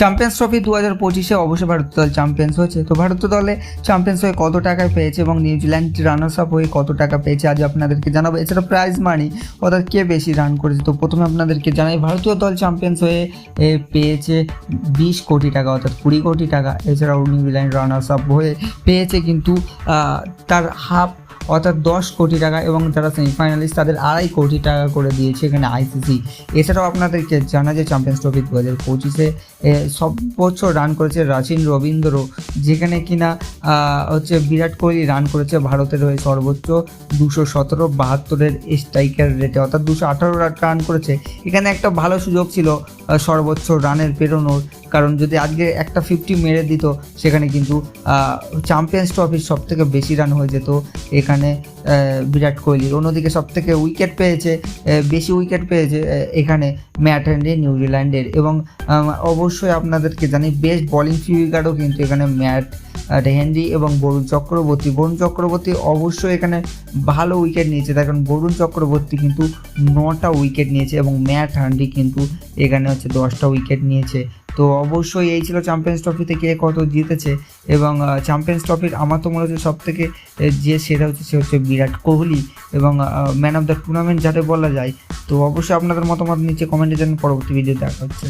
Champions trophy দু হাজার পঁচিশে অবশ্যই ভারত দল চ্যাম্পিয়ন্স হয়েছে। তো ভারত দলে চ্যাম্পিয়ন্স হয়ে কত টাকা পেয়েছে এবং নিউজিল্যান্ড রানার্স আপ হয়ে কত টাকা পেয়েছে আজ আপনাদেরকে জানাব। এছাড়া প্রাইজ মানি অর্থাৎ কে বেশি রান করেছে? তো প্রথমে আপনাদেরকে জানাই, ভারতীয় দল চ্যাম্পিয়ন্স হয়ে পেয়েছে বিশ কোটি টাকা অর্থাৎ কুড়ি কোটি টাকা। এছাড়াও নিউজিল্যান্ড রানার্স আপ হয়ে পেয়েছে কিন্তু তার হাফ অর্থাৎ দশ কোটি টাকা এবং যারা সেমিফাইনালিস্ট তাদের আড়াই কোটি টাকা করে দিয়েছে এখানে আইসিসি এছাড়াও আপনাদেরকে জানা যে চ্যাম্পিয়ন্স ট্রফি দু হাজার পঁচিশে সব বছর রান করেছে রাচিন রবীন্দ্র, যেখানে কিনা হচ্ছে বিরাট কোহলি রান করেছে ভারতের হয়ে সর্বোচ্চ দুশো সতেরো, বাহাত্তরের স্ট্রাইকার রেটে অর্থাৎ দুশো আঠারো রান করেছে। এখানে একটা ভালো সুযোগ ছিল সর্বোচ্চ রানের পেরোনোর। কারণ যদি আজকে একটা ফিফটি মেরে দিত, সেখানে কিন্তু চ্যাম্পিয়ন্স ট্রফির সব থেকে বেশি রান হয়ে যেত এখানে বিরাট কোহলির অন্যদিকে সব থেকে উইকেট পেয়েছে বেশি উইকেট পেয়েছে এখানে ম্যাট হ্যান্ডি নিউজিল্যান্ডের এবং অবশ্যই আপনাদেরকে জানি বেস্ট বোলিং ফিগারও কিন্তু এখানে ম্যাট হেনরি এবং বরুণ চক্রবর্তী। বরুণ চক্রবর্তী অবশ্যই এখানে ভালো উইকেট নিয়েছে। তার কারণ বরুণ চক্রবর্তী কিন্তু নটা উইকেট নিয়েছে এবং ম্যাট হান্ডি কিন্তু এখানে হচ্ছে দশটা উইকেট নিয়েছে। তো অবশ্যই এই ছিল চ্যাম্পিয়ন্স ট্রফিতে কে কত জিতেছে এবং চ্যাম্পিয়ন্স ট্রফির আমার তো মনে হচ্ছে সব থেকে যে সেরা হচ্ছে, সে হচ্ছে বিরাট কোহলি এবং ম্যান অফ দ্য টুর্নামেন্ট যাতে বলা যায়। তো অবশ্যই আপনাদের মতামত নিচে কমেন্টে জানান পরবর্তী ভিডিও দেখা হচ্ছে।